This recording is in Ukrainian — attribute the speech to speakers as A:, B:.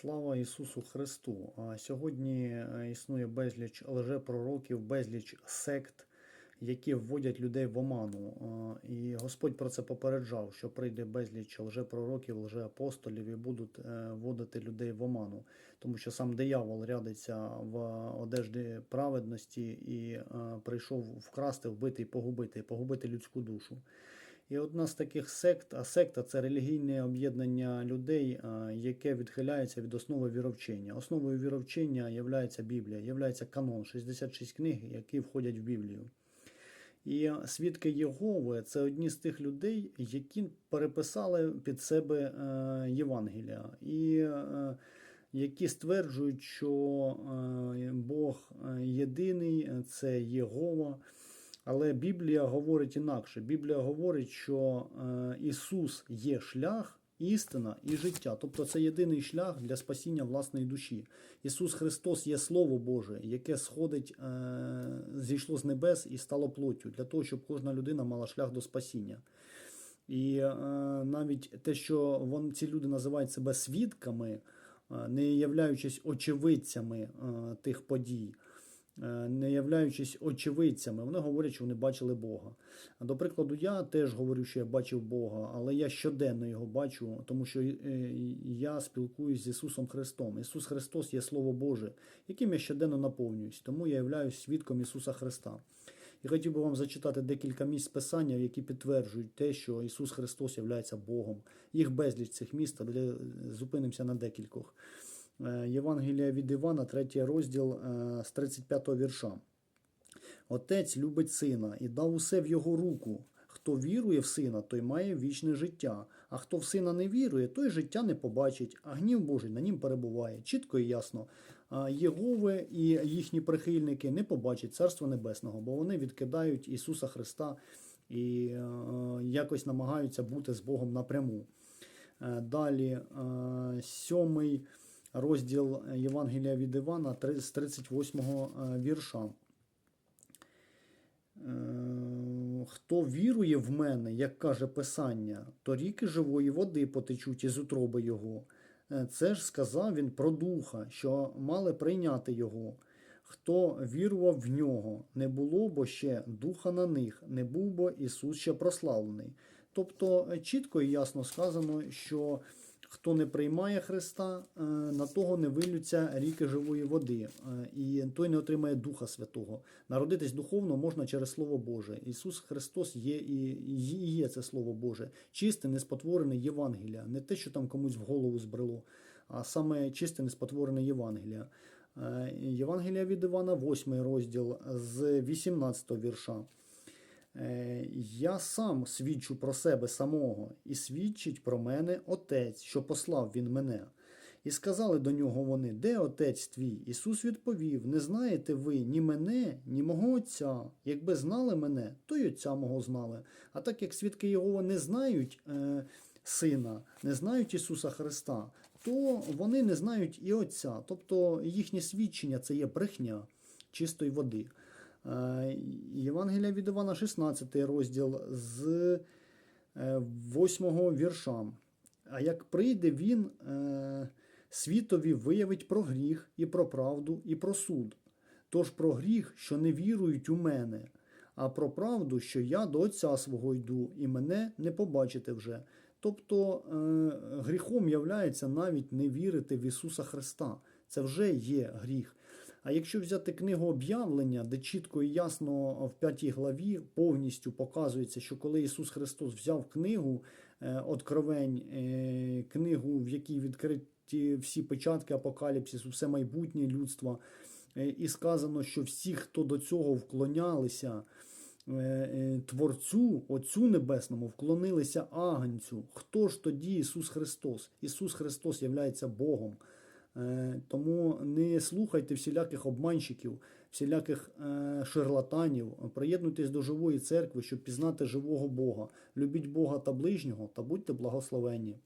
A: Слава Ісусу Христу! Сьогодні е, існує безліч лжепророків, безліч сект, які вводять людей в оману. І Господь про це попереджав, що прийде безліч лжепророків, лжеапостолів і будуть е, вводити людей в оману. Тому що сам диявол рядиться в одежді праведності і е, прийшов вкрасти, вбити і погубити, погубити людську душу. І одна з таких сект, а секта це релігійне об'єднання людей, яке відхиляється від основи віровчення. Основою віровчення є Біблія, є канон, 66 книг, які входять в Біблію. І свідки Єгови це одні з тих людей, які переписали під себе е, Євангелія, і е, які стверджують, що е, Бог єдиний, це Єгова. Але Біблія говорить інакше. Біблія говорить, що е, Ісус є шлях, істина і життя. Тобто це єдиний шлях для спасіння власної душі. Ісус Христос є Слово Боже, яке сходить, е, зійшло з небес і стало плоттю, для того, щоб кожна людина мала шлях до спасіння. І е, навіть те, що вон, ці люди називають себе свідками, е, не являючись очевидцями е, тих подій. Е, не являючись очевидцями, вони говорять, що вони бачили Бога. До прикладу, я теж говорю, що я бачив Бога, але я щоденно його бачу, тому що е, я спілкуюсь з Ісусом Христом. Ісус Христос є Слово Боже, яким я щоденно наповнююсь, тому я являюсь свідком Ісуса Христа. І хотів би вам зачитати декілька місць Писання, які підтверджують те, що Ісус Христос є Богом. Їх безліч цих міст, але зупинимося на декількох. Е, Євангелія від Івана, 3 розділ е, з 35 вірша. Отець любить сина і дав усе в його руку. Хто вірує в сина, той має вічне життя. А хто в сина не вірує, той життя не побачить, а гнів Божий на нім перебуває. Чітко і ясно. Єгови і їхні прихильники не побачать Царства Небесного, бо вони відкидають Ісуса Христа і е, якось намагаються бути з Богом напряму. Далі, сьомий розділ Євангелія від Івана з 38 вірша. Е, Хто вірує в мене, як каже Писання, то ріки живої води потечуть із утроби Його. Е, це ж сказав він про Духа, що мали прийняти Його. Хто вірував в нього, не було бо ще духа на них, не був бо Ісус ще прославлений. Тобто е, чітко і ясно сказано, що Хто не приймає Христа, е, на того не вилються ріки живої води, е, і той не отримає Духа Святого. Народитись духовно можна через Слово Боже. Ісус Христос є і є це Слово Боже, чисте, неспотворене Євангелія, не те, що там комусь в голову збрело, а саме чисте, неспотворене Євангелія. Е, Євангелія від Івана, 8 розділ з 18 вірша. Е, я сам свідчу про себе самого, і свідчить про мене Отець, що послав він мене. І сказали до нього вони, де отець твій? Ісус відповів: Не знаєте ви ні мене, ні мого Отця. Якби знали мене, то й Отця мого знали. А так як свідки Його не знають е, Сина, не знають Ісуса Христа, то вони не знають і Отця. Тобто їхнє свідчення це є брехня чистої води. Е, Євангелія від Івана, 16 розділ з 8 е, вірша. А як прийде він, е, світові виявить про гріх, і про правду, і про суд. Тож про гріх, що не вірують у мене, а про правду, що я до Отця свого йду, і мене не побачите вже. Тобто гріхом являється навіть не вірити в Ісуса Христа. Це вже є гріх. А якщо взяти книгу об'явлення, де чітко і ясно в п'ятій главі повністю показується, що коли Ісус Христос взяв книгу е, Откровень, е, книгу, в якій відкриті всі печатки апокаліпсису, все майбутнє людства, е, і сказано, що всі, хто до цього вклонялися. Творцю, Отцю Небесному, вклонилися Агнцю. Хто ж тоді Ісус Христос? Ісус Христос являється Богом. Е, тому не слухайте всіляких обманщиків, всіляких е, шарлатанів. Приєднуйтесь до живої церкви, щоб пізнати живого Бога. Любіть Бога та ближнього та будьте благословенні.